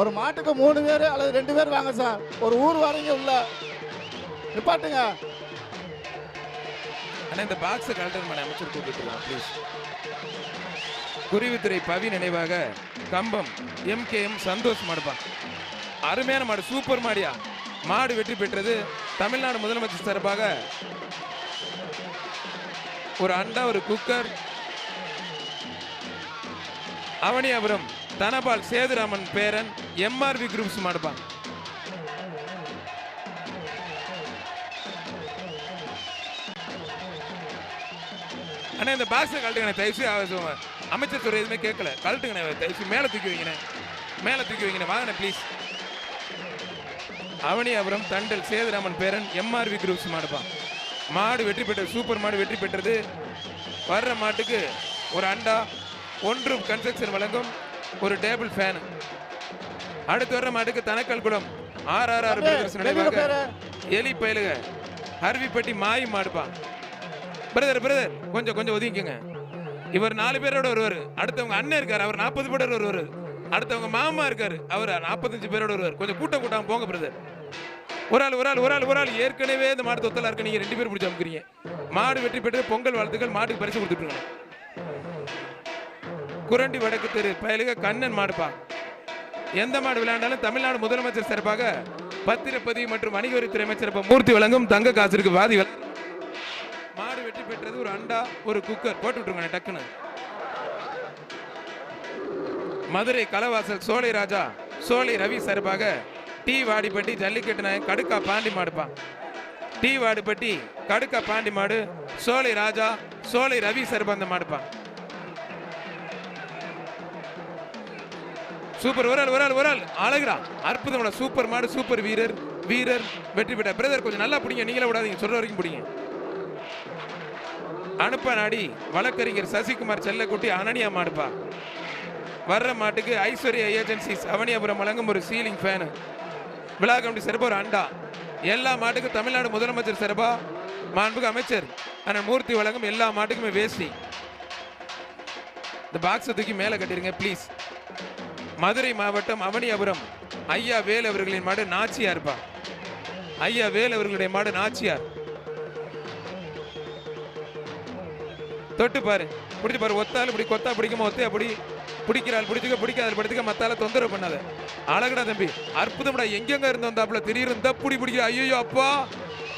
ஒரு மாட்டுக்கு மூணு பேர் அல்லது ரெண்டு பேர் வாங்க சார். ஒரு ஊர் வரீங்க உள்ள. நிப்பாட்டுங்க. அண்ணா இந்த பாக்ஸை கலெக்டர் பண்ண அமைச்சர் கூப்பிட்டுலாம் ப்ளீஸ் குருவித்துறை பவி நினைவாக Cumbum M K M Santhosh மாடுப்பா. அருமையான மாடு சூப்பர் மாடியா. மாடு வெற்றி பெற்றது தமிழ்நாடு முதலமைச்சர் சார்பாக ஒரு அண்டா ஒரு குக்கர். அவனியாபுரம் தனபால் சேதுராமன் பேரன் எம்ஆர்வி குரூப்ஸ் மாடுப்பான். அண்ணா இந்த பாக்ஸை கழட்டுங்கண்ணே தயவுசு அமைச்சர் துறை எதுவுமே கேட்கல. கழட்டுங்கண்ணே தயவுசு மேலே தூக்கி வைங்கண்ணே. மேலே தூக்கி வைங்கண்ணே வாங்கண்ணே ப்ளீஸ் அவனியாபுரம் தண்டல் சேதுராமன் பேரன் எம்ஆர்வி குரூப்ஸ் மாடுப்பான். மாடு வெற்றி பெற்றது சூப்பர் மாடு வெற்றி பெற்றது. வர்ற மாட்டுக்கு ஒரு அண்டா ஒன்று கன்ஸ்ட்ரக்ஷன் வழங்கும் ஒரு டேபிள் ஃபேன் அடுத்து வர்ற மாட்டுக்கு தனக்கல் குளம். ஆர் ஆர் ஆர் நினைவாக? எலி பயிலுக. அருவிப்பட்டி மாய் மாடுப்பா. பிரதர் பிரதர் கொஞ்சம் கொஞ்சம் ஒதுங்கிக்கங்க. இவர் நாலு பேரோட வருவார் அடுத்தவங்க அண்ணன் இருக்காரு அவர் நாற்பது பேரோட வருவார் அடுத்தவங்க மாமா இருக்காரு அவர் நாற்பத்தஞ்சு பேரோட வருவார் கொஞ்சம் கூட்டம் கூட்டாம போங்க பிரதர் ஒரு ஆள் ஒரு ஆள் ஒரு ஆள் ஒரு ஆள். ஏற்கனவே இந்த மாடு தொத்தலாக இருக்கு. நீங்கள் ரெண்டு பேர் பிடிச்சி அமுக்குறீங்க. மாடு வெற்றி பெற்று பொங்கல் வாழ்த்துக்கள். மாட்டுக்கு பரிசு கொடுத்துட்டுருங்க குரண்டி வடக்கு தெரு பயலுக கண்ணன் மாடுப்பா. எந்த மாடு விளையாண்டாலும் தமிழ்நாடு முதலமைச்சர் சிறப்பாக பத்திரப்பதிவு மற்றும் வணிகவரித்துறை அமைச்சர் மூர்த்தி வழங்கும் தங்க காசிற்கு வாதி மாடு வெற்றி பெற்றது ஒரு அண்டா ஒரு குக்கர். போட்டு விட்டுருங்க டக்குன்னு. மதுரை கலவாசல் சோலை ராஜா சோலை ரவி சார்பாக டி வாடிப்பட்டி ஜல்லிக்கட்டு நாயக் கடுக்கா பாண்டி மாடுப்பா. டி வாடிப்பட்டி கடுக்கா பாண்டி மாடு சோலை ராஜா சோலை ரவி சர்பந்தம் மாடுப்பா. சூப்பர் ஒரு ஆள் ஒரு ஆள் ஒரு ஆள். அழகுடா. அற்புதமான சூப்பர் மாடு சூப்பர் வீரர் வீரர் வெற்றி பெற்ற பிரதர். கொஞ்சம் நல்லா பிடிங்க நீங்களே விடாதீங்க சொல்ற வரைக்கும் பிடிங்க. அனுப்ப நாடி வழக்கறிஞர் சசிகுமார் செல்லக்குட்டி அனனியா மாடுப்பா. வர்ற மாட்டுக்கு ஐஸ்வர்யா ஏஜென்சிஸ் அவனியாபுரம் வழங்கும் ஒரு சீலிங் ஃபேனு. விழா கமிட்டி சிறப்பு ஒரு அண்டா. எல்லா மாட்டுக்கும் தமிழ்நாடு முதலமைச்சர் சிறப்பா மாண்புக்கு அமைச்சர் ஆனால் மூர்த்தி வழங்கும் எல்லா மாட்டுக்குமே வேஷ்டி. இந்த பாக்ஸை தூக்கி மேலே கட்டிருங்க ப்ளீஸ் மதுரை மாவட்டம் அவனியபுரம். ஐயா வேல் அவர்களின் மாடு நாச்சியார்ப்பா ஐயா வேல் அவர்களுடைய மாடு நாச்சியார். தொட்டு பாரு. பிடிச்சி பாரு ஒத்தால் இப்படி கொத்தா பிடிக்குமா ஒத்தையா அப்படி பிடிக்கிறாள் பிடிச்சுக்க பிடிக்காத படுத்துக்க மத்தால தொந்தரவு பண்ணாத. அழகுடா தம்பி அற்புதம்டா எங்கெங்க இருந்து வந்தாப்புல திடீர்னு தப்புடி பிடிக்கிற ஐயோ அப்பா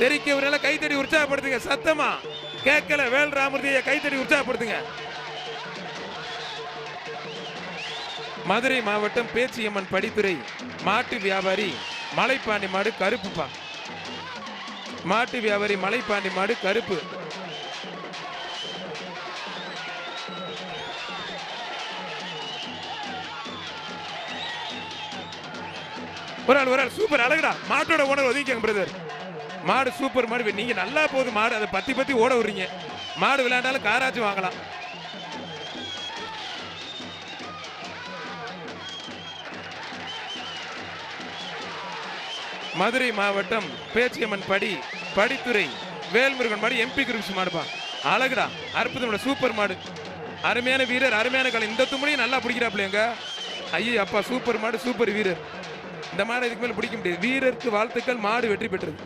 தெரிக்க இவரெல்லாம் கைத்தடி உற்சாகப்படுத்துங்க சத்தமா. கேட்கல வேல் ராமூர்த்தியை கைத்தடி உற்சாகப்படுத்துங்க. மதுரை மாவட்டம் பேச்சியம்மன் படித்துறை மாட்டு வியாபாரி மலைப்பாண்டி மாடு கருப்புப்பா. மாட்டு வியாபாரி மலைப்பாண்டி மாடு கருப்பு. ஒரு ஆள் ஒரு ஆள் சூப்பர் அழகுடா. மாட்டோட ஓனர் ஒதுக்கிங்க பிரதர் மாடு சூப்பர் மாடு நீங்க நல்லா போகுது மாடு. அதை பத்தி பத்தி ஓட விடுறீங்க. மாடு விளையாண்டாலும் காராச்சும் வாங்கலாம். மதுரை மாவட்டம் பேச்சியம்மன் படி படித்துறை வேல்முருகன் மாடு எம்பி குரூப்ஸ் மாடுப்பா. அழகுடா அற்புதம் சூப்பர் மாடு. அருமையான வீரர் அருமையான கலை. இந்த தும்பளையும் நல்லா பிடிக்கிறாப்லையங்க ஐயோ அப்பா சூப்பர் மாடு சூப்பர் வீரர். இந்த மாடு இதுக்கு மேல பிடிக்க முடியாது. வீரருக்கு வாழ்த்துக்கள். மாடு வெற்றி பெற்றது.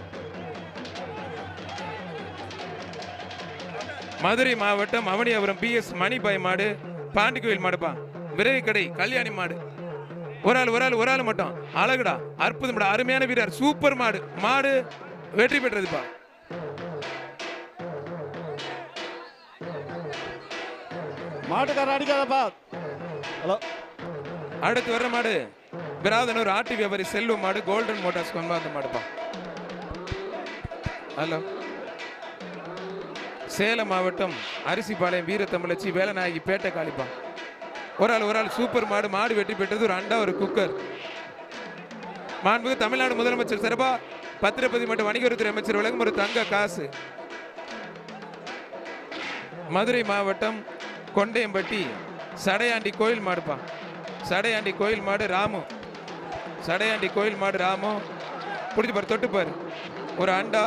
மதுரை மாவட்டம் அவனியாபுரம் பிஎஸ் மணிபாய் மாடு பாண்டிக்கோயில் மாடுப்பா. விரைவு கடை கல்யாணி மாடு. ஒரு ஆள் ஒரு ஆள் ஒரு ஆள் மட்டும். அழகுடா அற்புதம்டா அருமையான வீரர். சூப்பர் மாடு. மாடு வெற்றி பெற்றதுப்பா. மாட்டுக்காரன் அடிக்காதப்பா. ஹலோ. அடுத்து வர்ற மாடு. விராதனூர் ஆட்டு வியாபாரி செல்வம் மாடு கோல்டன் மோட்டார்ஸ் கொண்டு வந்து மாடுப்பான் ஹலோ சேலம் மாவட்டம் அரிசிபாளையம் வீரத்தமிழச்சி வேலநாயகி பேட்டை காளிப்பான் ஒரு ஆள் ஒரு ஆள் சூப்பர் மாடு மாடு வெற்றி பெற்றது ஒரு அண்டா ஒரு குக்கர். மாண்புக்கு தமிழ்நாடு முதலமைச்சர் சிறப்பா பத்திரப்பதி மற்றும் வணிகத்துறை அமைச்சர் வழங்கும் ஒரு தங்க காசு. மதுரை மாவட்டம் கொண்டையம்பட்டி சடையாண்டி கோயில் மாடுப்பான். சடையாண்டி கோயில் மாடு ராமு. சடையாண்டி கோயில் மாடு ராமு. பிடிச்சி பாரு தொட்டு பாரு. ஒரு அண்டா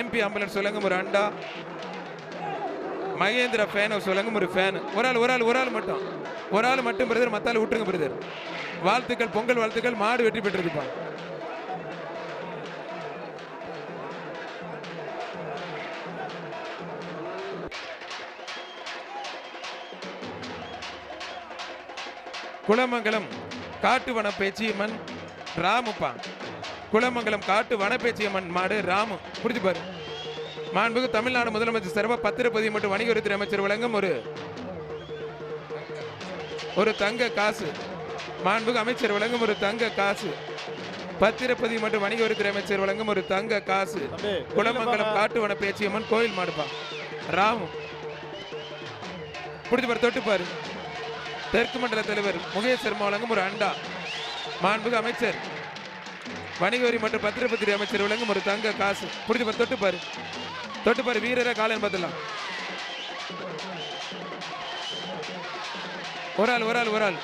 எம்பி ஆம்புலன்ஸ் சொல்லுங்க ஒரு அண்டா. மகேந்திரா ஃபேன் ஹவுஸ் ஒரு ஃபேன் ஒரு ஆள் ஒரு ஆள் ஒரு ஆள் மட்டும். ஒரு ஆள் மட்டும் பிரதர் மத்தாள் விட்டுருங்க பிரதர் வாழ்த்துக்கள் பொங்கல் வாழ்த்துக்கள் மாடு வெற்றி பெற்றதுப்பா குளமங்கலம் காட்டு வன பேச்சியம்மன் ராமுப்பா குளமங்கலம் காட்டு வன பேச்சியம்மன் மாடு ராமு. புரிஞ்சு பாரு. மாண்புக்கு தமிழ்நாடு முதலமைச்சர் சிறப்பாக பத்திரப்பதிவு மற்றும் வணிகத்துறை அமைச்சர் வழங்கும் ஒரு ஒரு தங்க காசு. மாண்புக்கு அமைச்சர் வழங்கும் ஒரு தங்க காசு. பத்திரப்பதிவு மற்றும் வணிகத்துறை அமைச்சர் வழங்கும் ஒரு தங்க காசு. குளமங்கலம் காட்டுவன பேச்சியம்மன் கோயில் மாடுப்பா ராமு. புடிச்சு பாரு தொட்டு பாரு. தெற்கு மண்டல தலைவர் முகேஷ் சர்மா வழங்கும் ஒரு அண்டா. மாண்புக்கு அமைச்சர். வணிக வரி மற்றும் பத்திரப்பத்திரி அமைச்சர் வழங்கும் ஒரு தங்க காசு. புடிச்சு பாரு தொட்டு பாரு. தொட்டு பாரு வீரரை காலன் பார்த்துலாம் ஒரு ஆள் ஒரு ஆள் ஒரு ஆள்.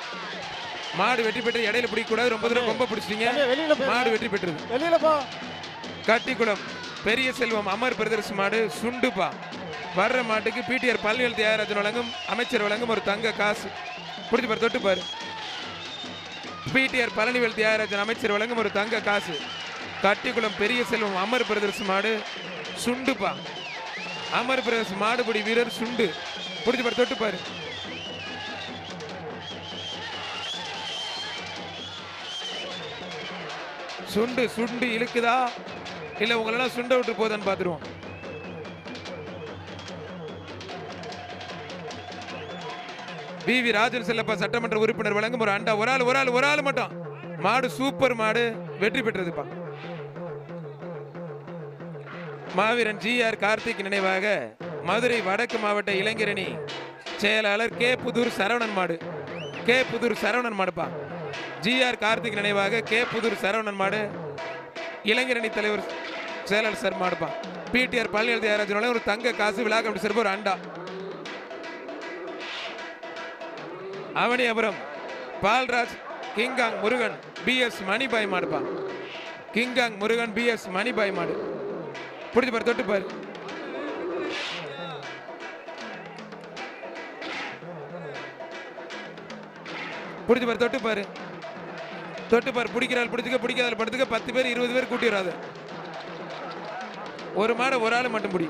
மாடு வெற்றி பெற்று இடையில பிடிக்கக்கூடாது. ரொம்ப தூரம் ரொம்ப பிடிச்சிட்டீங்க. மாடு வெற்றி பெற்றது. வெளியில போ. கட்டிக்குளம் பெரிய செல்வம் அமர் பிரதர்ஸ் மாடு சுண்டுப்பா. வர்ற மாட்டுக்கு பிடிஆர் பள்ளிகள் தியாகராஜன் வழங்கும் அமைச்சர் வழங்கும் ஒரு தங்க காசு. பிடிச்சி பாரு தொட்டு பாரு. பிடிஆர் பழனிவேல் தியாகராஜன் அமைச்சர் வழங்கும் ஒரு தங்க காசு. கட்டிக்குளம் பெரிய செல்வம் அமர் பிரதர்ஸ் மாடு சுண்டுப்பா. அமர் பிரதர்ஸ் மாடுபிடி வீரர் சுண்டு. பிடிச்சி பாரு தொட்டு பாரு. சுண்டு சுண்டு இழுக்குதா? இல்ல உங்களெல்லாம் சுண்ட விட்டு போதான்னு பாத்துருவோம் பி வி ராஜன் செல்லப்பா சட்டமன்ற உறுப்பினர் வழங்கும் ஒரு அண்டா ஒரு ஆள் ஒரு ஆள் ஒரு ஆள் மட்டும். மாடு சூப்பர் மாடு வெற்றி பெற்றதுப்பா. மாவீரன் ஜி ஆர் கார்த்திக் நினைவாக மதுரை வடக்கு மாவட்ட இளைஞரணி செயலாளர் கே புதூர் சரவணன் மாடு. கே புதூர் சரவணன் மாடுப்பா. ஜி ஆர் கார்த்திக் நினைவாக கே புதூர் சரவணன் மாடு. இளைஞரணி தலைவர் செயலாளர் சார் மாடுப்பா. பிடிஆர் பள்ளி தியாகராஜனோட ஒரு தங்க காசு விழா கமிட்டி சிறப்பு ஒரு அண்டா. Avaniyapuram Palraj King Kong Murugan P S Manibhai மாடுப்பா கிங்காங் முருகன் பிஎஸ் மணிபாய் மாடு பிடிச்சி பாரு தொட்டு பாரு. பிடிச்சி பாரு தொட்டு பாரு. தொட்டு பாரு பிடிக்கிறாள் பிடிச்சிக்க பிடிக்காத படுத்துக்க பத்து பேர் இருபது பேர் கூட்டி வராது ஒரு மாடை ஒரு ஆள் மட்டும் பிடி.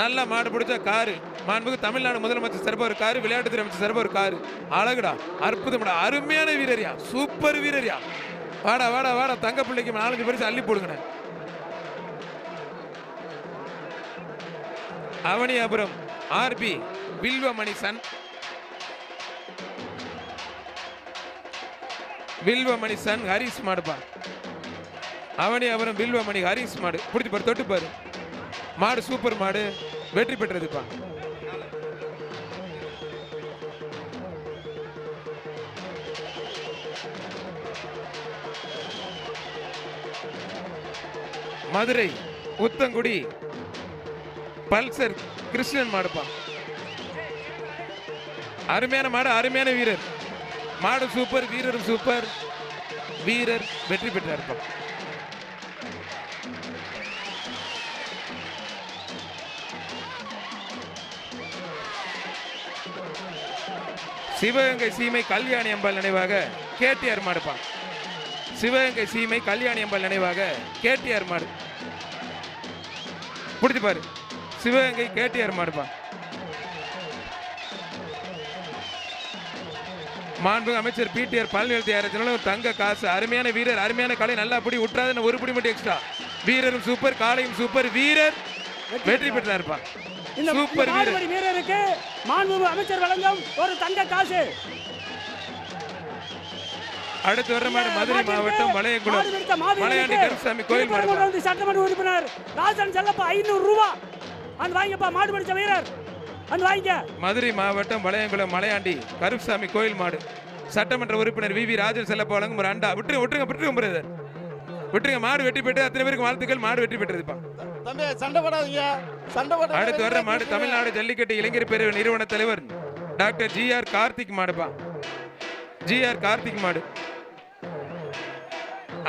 நல்ல மாடு பிடிச்சா காரு. மாண்புக்கு தமிழ்நாடு முதலமைச்சர் சிறப்பாக ஒரு விளையாட்டுத்துறை அமைச்சர் சிறப்பாக இருக்காரு அழகுடா அற்புதம்டா அருமையான வீரரியா சூப்பர் வீரரியா. வாடா வாடா வாடா தங்க பிள்ளைக்கு நாலஞ்சு பரிசு அள்ளி போடுங்கண்ணே. Avaniyapuram RP Vilvamani son Vilvamani son Haris மாடுப்பா அவனியாபுரம் வில்வமணி ஹரிஸ் மாடு. பிடிச்சி பாரு தொட்டு பாரு. மாடு சூப்பர் மாடு. வெற்றி பெற்றதுப்பா மதுரை உத்தங்குடி பல்சர் கிருஷ்ணன் மாடுப்பா. அருமையான மாடு அருமையான வீரர். மாடு சூப்பர் வீரரும் சூப்பர். வீரர் வெற்றி பெற்றார்ப்பா. சிவகங்கை சீமை கல்யாணி அம்பாள் நினைவாக கேடிஆர் மாடுப்பான் சிவகங்கை சீமை கல்யாணி அம்பாள் நினைவாக கேடிஆர் மாடு. பிடிச்சு பாரு. சிவகங்கை கேடிஆர் மாடுப்பா மாண்பு அமைச்சர் பிடிஆர் பழனிவேல் ஒரு தங்க காசு அருமையான வீரர் அருமையான காலை நல்லா அப்படி விட்டுறாதுன்னு ஒரு பிடி மட்டும் எக்ஸ்ட்ரா வீரரும் சூப்பர் காலையும் சூப்பர் வீரர் வெற்றி பெற்றாருப்பா. சூப்பர் வீரருக்கு மாண்புமிகு அமைச்சர் வழங்கும் ஒரு தங்க காசு. அடுத்து வர மாடு மதுரை மாவட்டம் வளையங்குளம். மலையாண்டி கருப்பசாமி கோயில் சட்டமன்ற உறுப்பினர் ராஜன் செல்லப்பா ஐநூறு ரூபா. அந்த வாங்கிப்பா மாடு பிடிச்ச வீரர். அந்த வாங்கிக்க. மதுரை மாவட்டம் வளையங்குளம் மலையாண்டி கருப்பசாமி கோயில் மாடு. சட்டமன்ற உறுப்பினர் வி வி ராஜன் செல்லப்பா வழங்கும் ஒரு அண்டா. விட்டுருங்க விட்டுருங்க விட்டுருங்க பிரதர். விட்டுருங்க மாடு வெற்றி பெற்று அத்தனை பேருக்கு வாழ்த்துக்கள். மாடு வெற்றி பெற்றதுப்பா தம்பி சண்டை போடாதீங்க. சண்டை போட அடுத்து வர்ற மாடு தமிழ்நாடு ஜல்லிக்கட்டு இளைஞர் பேரவை நிறுவன தலைவர் டாக்டர் ஜி ஆர் கார்த்திக் மாடுப்பா. ஜி ஆர் கார்த்திக் மாடு.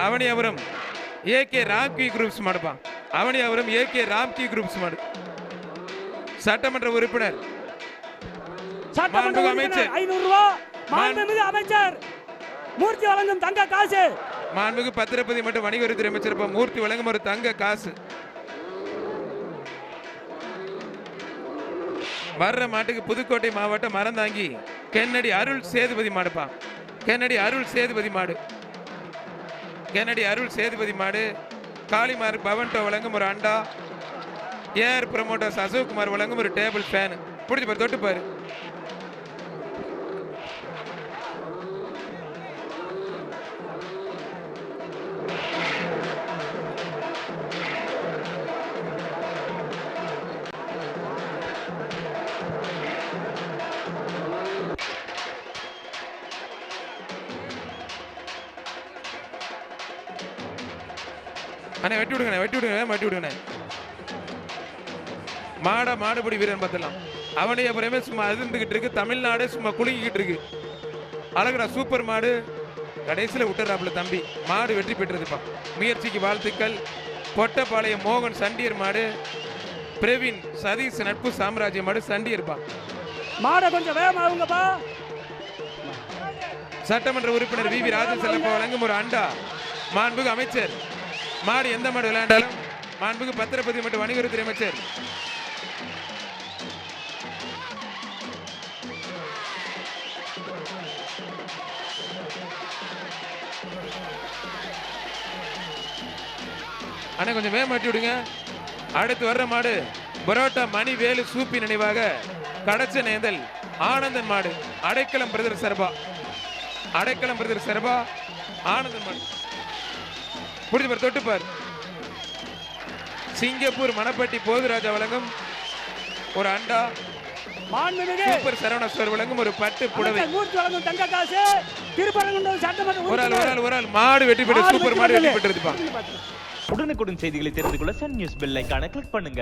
Avaniyapuram A K Ramki groups மாடுப்பா. Avaniyapuram A K Ramki groups மாடு. சட்டமன்ற உறுப்பினர். மாண்புமிகு அமைச்சர். ஐநூறு ரூபா மாண்புமிகு அமைச்சர். மூர்த்தி வழங்கும் தங்க காசு. மாண்புமிகு பத்திரப்பதி மற்றும் வணிகவரித்துறை அமைச்சர். மூர்த்தி வழங்கும் ஒரு தங்க காசு. வர்ற மாட்டுக்கு புதுக்கோட்டை மாவட்டம் மறந்தாங்கி கென்னடி அருள் சேதுபதி மாடுப்பா. கென்னடி அருள் சேதுபதி மாடு. கென்னடி அருள் சேதுபதி மாடு காளிமார் பவன்டோ வழங்கும் ஒரு அண்டா ஏஆர் ப்ரமோட்டர்ஸ் அசோக்குமார் வழங்கும் ஒரு டேபிள் ஃபேன். பிடிச்சி பாரு தொட்டு பாரு. அண்ணே வெட்டி விடுங்கண்ணே வெட்டி விடுங்க வெட்டி விடுங்கண்ணே. மாட மாடுபிடி வீரன் பார்த்துலாம் அவனே அப்புறமே சும்மா அதிர்ந்துகிட்டு இருக்கு தமிழ்நாடு சும்மா குலுங்கிக்கிட்டு இருக்கு. அழகுடா சூப்பர் மாடு. கடைசியில் விட்டுறாப்புல தம்பி. மாடு வெற்றி பெற்றதுப்பா. முயற்சிக்கு வாழ்த்துக்கள். பொட்டப்பாளையம் மோகன் சண்டியர் மாடு. பிரவீன் சதீஷ் நட்பு சாம்ராஜ்ய மாடு சண்டியர்ப்பா. மாடை கொஞ்சம் வேகமாகுங்கப்பா சட்டமன்ற உறுப்பினர் வி வி ராஜசெல்லப்பா வழங்கும் ஒரு அண்டா. மாண்புகு அமைச்சர். மாடு எந்த மாடு விளையாண்டாலும் மாண்புக்கு பத்திரப்பதி மற்றும் வணிகத்துறை அமைச்சர். அண்ணா கொஞ்சம் வேக மாட்டி விடுங்க. அடுத்து வர்ற மாடு பரோட்டா மணி வேலு சூப்பி நினைவாக கடச்ச நேந்தல் ஆனந்தன் மாடு. அடைக்கலம் பிரதர் சர்பா. அடைக்கலம் பிரதர் சர்பா ஆனந்தன் மாடு. புரிஞ்சு பாரு தொட்டு பாரு. சிங்கப்பூர் மணப்பட்டி போதுராஜா வழங்கும் ஒரு அண்டா. மாண்புமிகு. சூப்பர் சரவணஸ்வர் வழங்கும் ஒரு பட்டு புடவை. அமைச்சர் மூர்த்தி வழங்கும் தங்க காசு திருப்பரங்குன்றம் சட்டமன்ற ஒரு ஆள் ஒரு ஆள் ஒரு ஆள். மாடு வெற்றி பெற்ற சூப்பர் மாடு வெற்றி பெற்றது. பெற்றதுப்பா உடனுக்குடன் செய்திகளை தெரிந்து கொள்ள சன் நியூஸ் பெல் ஐகானை கிளிக் பண்ணுங்க.